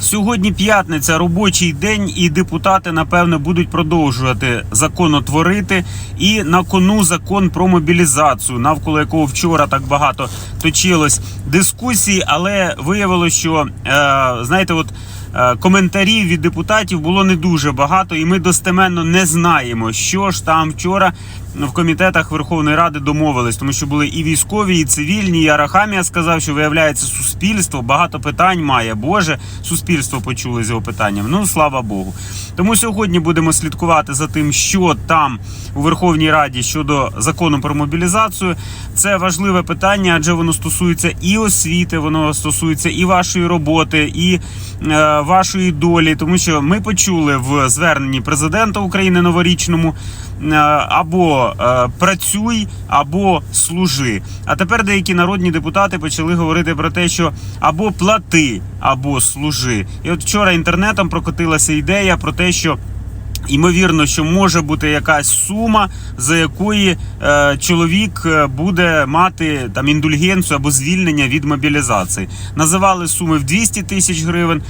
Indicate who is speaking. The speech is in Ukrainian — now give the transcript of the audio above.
Speaker 1: Сьогодні п'ятниця, робочий день, і депутати напевно будуть продовжувати законотворити. І на кону закон про мобілізацію, навколо якого вчора так багато точилось дискусій, але виявилося, що е, знаєте, от. Е, Коментарів від депутатів було не дуже багато, і ми достеменно не знаємо, що ж там вчора в комітетах Верховної Ради домовились, тому що були і військові, і цивільні. І Арахамія сказав, що виявляється суспільство багато питань має. Боже, суспільство почули з його питанням. Ну слава Богу. Тому сьогодні будемо слідкувати за тим, що там у Верховній Раді щодо закону про мобілізацію. Це важливе питання, адже воно стосується і освіти, воно стосується і вашої роботи, і е, вашої долі, тому що ми почули в зверненні президента України новорічному. е, Або е, працюй, або служи. А тепер деякі народні депутати почали говорити про те, що або плати, або служи. І от вчора інтернетом прокотилася ідея про те, що Ймовірно, що може бути якась сума, за якої е, чоловік е, буде мати там індульгенцію або звільнення від мобілізації. Називали суми в 200 тисяч гривень.